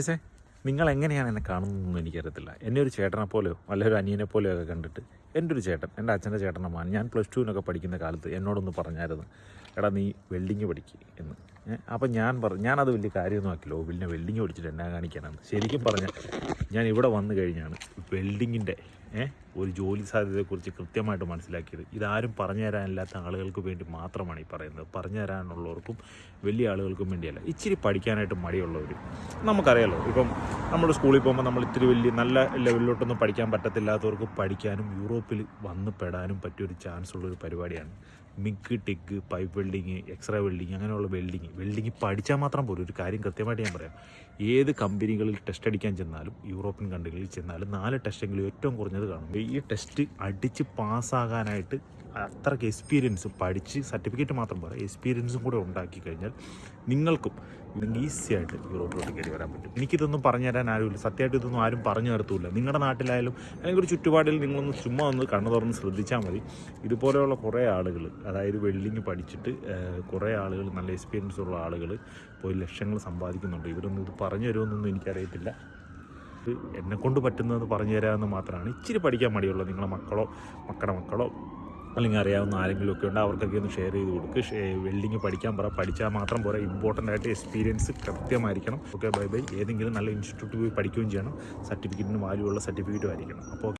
പക്ഷേ നിങ്ങൾ എങ്ങനെയാണ് എന്നെ കാണുന്നതെന്ന് എനിക്കറിയത്തില്ല. എന്നെ ഒരു ചേട്ടനെ പോലെയോ അല്ലെ ഒരു അനിയനെ പോലെയോ ഒക്കെ കണ്ടിട്ട് എന്റെ ഒരു ചേട്ടൻ എന്റെ അച്ഛന്റെ ചേട്ടന്റെ ഞാൻ പ്ലസ് ടുവിനൊക്കെ പഠിക്കുന്ന കാലത്ത് എന്നോടൊന്ന് പറഞ്ഞായിരുന്നു എടാ നീ വെൽഡിങ് പഠിക്കുക എന്ന്. അപ്പം ഞാൻ പറഞ്ഞു ഞാനത് വലിയ കാര്യമൊന്നും ആക്കില്ല. പിന്നെ വെൽഡിങ് പഠിച്ചിട്ട് എന്നാ കാണിക്കാനാണ്. ശരിക്കും പറഞ്ഞാൽ ഞാൻ ഇവിടെ വന്നു കഴിഞ്ഞാണ് വെൽഡിങ്ങിന്റെ ഒരു ജോലി സാധ്യതയെക്കുറിച്ച് കൃത്യമായിട്ട് മനസ്സിലാക്കിയത്. ഇതാരും പറഞ്ഞു തരാനില്ലാത്ത ആളുകൾക്ക് വേണ്ടി മാത്രമാണ് ഈ പറയുന്നത്. പറഞ്ഞു തരാനുള്ളവർക്കും വലിയ ആളുകൾക്കും വേണ്ടിയല്ല. ഇച്ചിരി പഠിക്കാനായിട്ട് മടിയുള്ളവർ നമുക്കറിയാലോ ഇപ്പം നമ്മുടെ സ്കൂളിൽ പോകുമ്പോൾ നമ്മൾ ഇത്തിരി വലിയ നല്ല ലെവലിലോട്ടൊന്നും പഠിക്കാൻ പറ്റത്തില്ലാത്തവർക്ക് പഠിക്കാനും യൂറോപ്പിൽ വന്ന് പെടാനും പറ്റിയൊരു ചാൻസ് ഉള്ളൊരു പരിപാടിയാണ്. MIG TIG pipe welding x-ray welding അങ്ങനെയുള്ള വെൽഡിങ് വെൽഡിങ് പഠിച്ചാൽ മാത്രം പോലും ഒരു കാര്യം കൃത്യമായിട്ട് ഞാൻ പറയാം. ഏത് കമ്പനികളിൽ ടെസ്റ്റ് അടിക്കാൻ ചെന്നാലും യൂറോപ്യൻ കൺട്രികളിൽ ചെന്നാലും നാല് ടെസ്റ്റെങ്കിലും ഏറ്റവും കുറഞ്ഞത് കാണും. ഈ ടെസ്റ്റ് അടിച്ച് പാസ്സാകാനായിട്ട് അത്രയ്ക്ക് എക്സ്പീരിയൻസ് പഠിച്ച് സർട്ടിഫിക്കറ്റ് മാത്രം പോരാ. എക്സ്പീരിയൻസും കൂടെ ഉണ്ടാക്കി കഴിഞ്ഞാൽ നിങ്ങൾക്കും ഈസി ആയിട്ട് യൂറോപ്പിലോട്ട് കയറി വരാൻ പറ്റും. എനിക്കിതൊന്നും പറഞ്ഞു തരാൻ ആരുമില്ല. സത്യമായിട്ട് ഇതൊന്നും ആരും പറഞ്ഞു തരത്തുമില്ല. നിങ്ങളുടെ നാട്ടിലായാലും അല്ലെങ്കിൽ ഒരു ചുറ്റുപാടിൽ നിങ്ങളൊന്ന് ചുമ്മാ ഒന്ന് കണ്ണു തുറന്ന് ശ്രദ്ധിച്ചാൽ മതി. ഇതുപോലെയുള്ള കുറേ ആളുകൾ അതായത് വെൽഡിങ് പഠിച്ചിട്ട് കുറേ ആളുകൾ നല്ല എക്സ്പീരിയൻസ് ഉള്ള ആളുകൾ പോയി ലക്ഷങ്ങൾ സമ്പാദിക്കുന്നുണ്ട്. ഇവരൊന്നും ഇത് പറഞ്ഞു തരുമെന്നൊന്നും എനിക്കറിയത്തില്ല. ഇത് കൊണ്ട് പറ്റുന്നത് പറഞ്ഞു തരാമെന്ന് മാത്രമാണ് ഇച്ചിരി പഠിക്കാൻ മടിയുള്ളത് നിങ്ങളുടെ മക്കളോ മക്കളുടെ മക്കളോ അല്ലെങ്കിൽ അറിയാവുന്ന ആരെങ്കിലും ഒക്കെ ഉണ്ട് അവർക്കൊക്കെ ഒന്ന് ഷെയർ ചെയ്ത് കൊടുക്കുക വെൽഡിങ് പഠിക്കാൻ പറ. പഠിച്ചാൽ മാത്രം പോരാ. ഇമ്പോർട്ടന്റ് ആയിട്ട് എക്സ്പീരിയൻസ് കൃത്യമായിരിക്കണം. ഓക്കെ ബൈ ബൈ ഏതെങ്കിലും നല്ല ഇൻസ്റ്റിറ്റ്യൂട്ടിൽ പോയി പഠിക്കുകയും ചെയ്യണം. സർട്ടിഫിക്കറ്റിന് വാല്യൂ ഉള്ള സർട്ടിഫിക്കറ്റും ആയിരിക്കണം. അപ്പോൾ